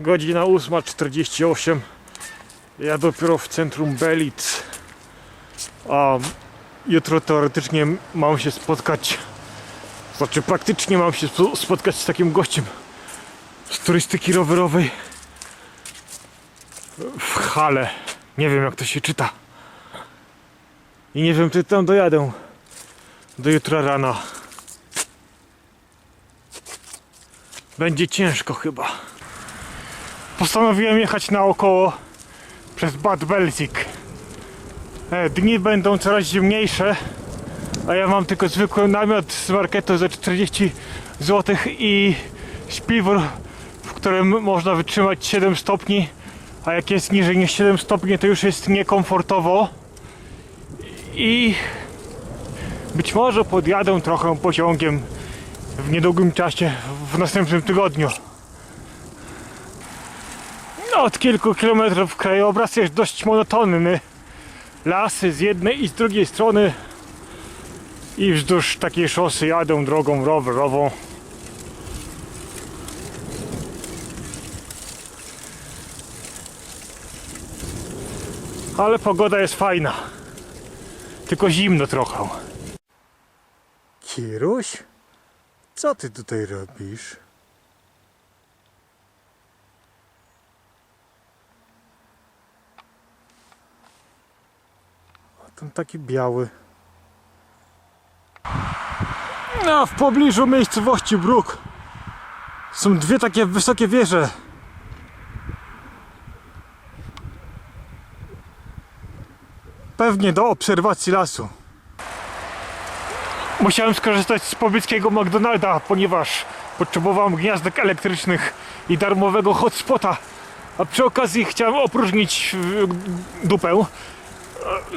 Godzina 8.48. Ja dopiero w centrum Belic. A jutro teoretycznie mam się spotkać. Znaczy praktycznie mam się spo- spotkać z takim gościem z turystyki rowerowej w Hale. Nie wiem jak to się czyta. I nie wiem czy tam dojadę do jutra rana. Będzie ciężko chyba. Postanowiłem jechać naokoło przez Bad Belzig. E, Dni będą coraz zimniejsze, a ja mam tylko zwykły namiot z marketu za 40 zł i śpiwór, w którym można wytrzymać 7 stopni, a jak jest niżej niż 7 stopni, to już jest niekomfortowo. I być może podjadę trochę pociągiem w niedługim czasie, w następnym tygodniu. No, od kilku kilometrów krajobraz jest dość monotonny. Lasy z jednej i z drugiej strony i wzdłuż takiej szosy jadę drogą rowerową. Ale pogoda jest fajna. Tylko zimno trochę. Kiruś? Co ty tutaj robisz? Ten taki biały. No, w pobliżu miejscowości Bruk są dwie takie wysokie wieże. Pewnie do obserwacji lasu. Musiałem skorzystać z pobliskiego McDonalda, ponieważ potrzebowałem gniazdek elektrycznych i darmowego hotspota. A przy okazji chciałem opróżnić e, dupę.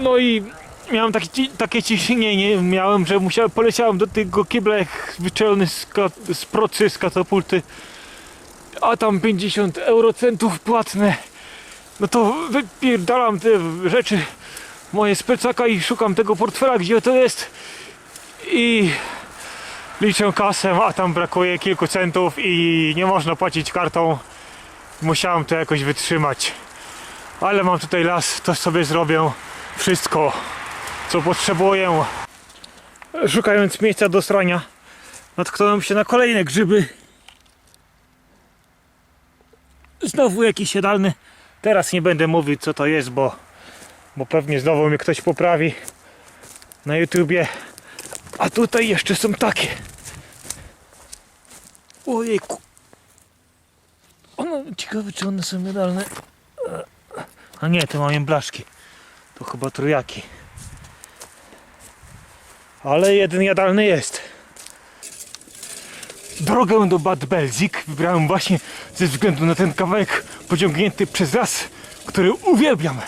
No i miałem takie, ci- takie ciśnienie, miałem, że musiałem, poleciałem do tego kibla jak wyczelny z, z procy, z katapulty. A tam 50 eurocentów płatne. No to wypierdalam te rzeczy moje z plecaka i szukam tego portfela, gdzie to jest i liczę kasę, a tam brakuje kilku centów i nie można płacić kartą. Musiałem to jakoś wytrzymać. Ale mam tutaj las, to sobie zrobię wszystko, co potrzebuję. Szukając miejsca do strania, natknąłem się na kolejne grzyby. Znowu jakiś jadalny. Teraz nie będę mówił co to jest, bo, bo pewnie znowu mnie ktoś poprawi na YouTubie. A tutaj jeszcze są takie. Ojejku. Ono, ciekawe czy one są jadalne. A nie, to mają blaszki. To chyba trójaki. Ale jeden jadalny jest. Drogę do Bad Belzik wybrałem właśnie ze względu na ten kawałek pociągnięty przez las, który uwielbiam.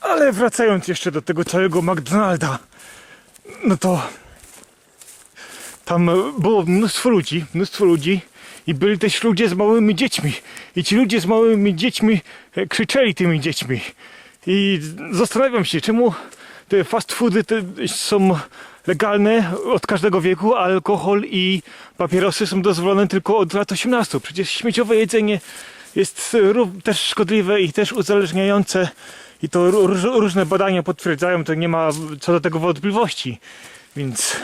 Ale wracając jeszcze do tego całego McDonalda, no to tam było mnóstwo ludzi, mnóstwo ludzi i byli też ludzie z małymi dziećmi. I ci ludzie z małymi dziećmi e, krzyczeli tymi dziećmi. I zastanawiam się, czemu te fast foody te są legalne od każdego wieku, a alkohol i papierosy są dozwolone tylko od lat 18. Przecież śmieciowe jedzenie jest też szkodliwe i też uzależniające. I to róż, różne badania potwierdzają, to nie ma co do tego wątpliwości. Więc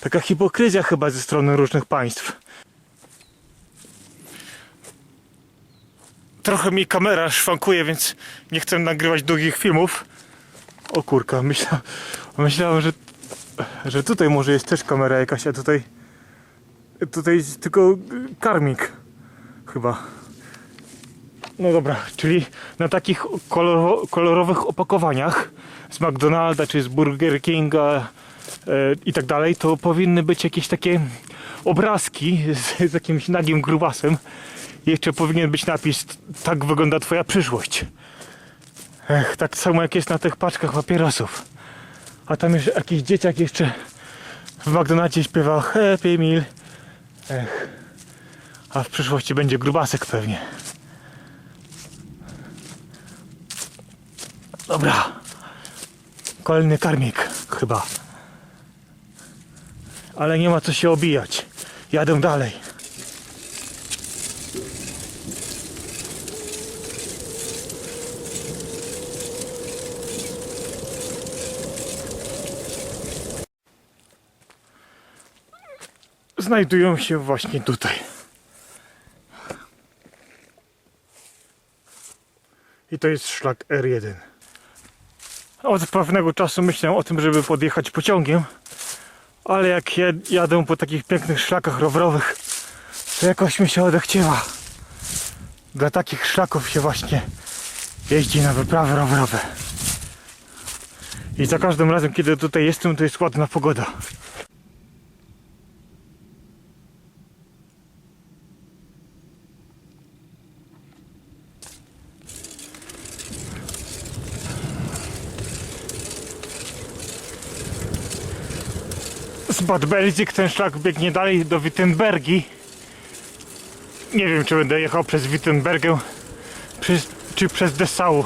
taka hipokryzja chyba ze strony różnych państw. Trochę mi kamera szwankuje, więc nie chcę nagrywać długich filmów. O kurka, myśla, myślałem, że, że tutaj może jest też kamera jakaś, a tutaj tutaj tylko karmik chyba. No dobra, czyli na takich koloro, kolorowych opakowaniach z McDonalda czy z Burger Kinga e, i tak dalej, to powinny być jakieś takie obrazki z, z jakimś nagim grubasem. Jeszcze powinien być napis tak wygląda twoja przyszłość. Ech, tak samo jak jest na tych paczkach papierosów. A tam jeszcze jakiś dzieciak jeszcze w McDonaldzie śpiewał Happy Meal. Ech. A w przyszłości będzie grubasek pewnie. Dobra. Kolejny karmik chyba. Ale nie ma co się obijać. Jadę dalej. Znajdują się właśnie tutaj. I to jest szlak R1. Od pewnego czasu myślałem o tym, żeby podjechać pociągiem, ale jak jadę po takich pięknych szlakach rowerowych, to jakoś mi się odechciewa. Dla takich szlaków się właśnie jeździ na wyprawy rowerowe. I za każdym razem, kiedy tutaj jestem, to jest ładna pogoda. Z Bad Belzik ten szlak biegnie dalej do Wittenbergi. Nie wiem, czy będę jechał przez Wittenbergę, czy przez Dessau.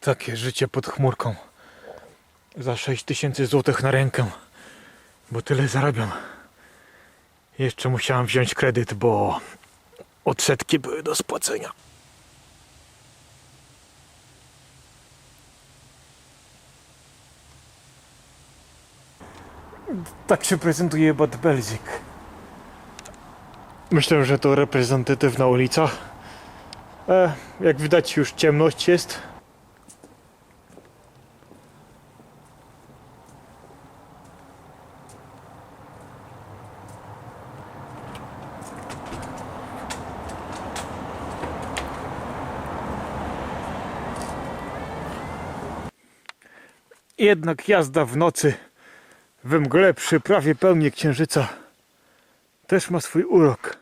Takie życie pod chmurką. Za 6000 zł na rękę, bo tyle zarabiam. Jeszcze musiałem wziąć kredyt, bo odsetki były do spłacenia. Tak się prezentuje Bad Belzik. Myślę, że to reprezentatywna ulica. E, jak widać już ciemność jest. Jednak jazda w nocy we mgle przy prawie pełni księżyca też ma swój urok.